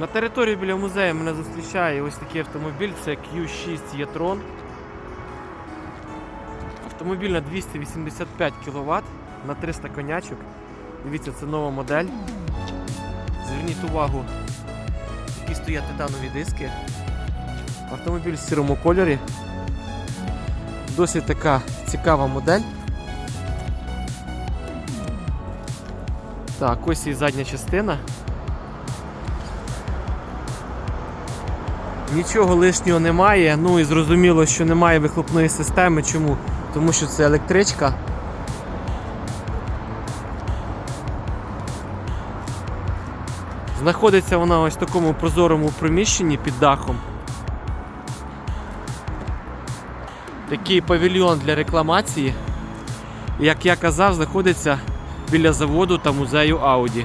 На території біля музею мене зустрічає ось такий автомобіль, це Q6 e-tron. Автомобіль на 285 кВт на 300 конячок. Дивіться, це нова модель. Зверніть увагу, які стоять титанові диски. Автомобіль в сірому кольорі. Досить така цікава модель. Так, ось і задня частина. Нічого лишнього немає. Ну і зрозуміло, що немає вихлопної системи. Чому? Тому що це електричка. Знаходиться вона ось в такому прозорому приміщенні під дахом. Такий павільйон для рекламації. Як я казав, знаходиться біля заводу та музею Audi.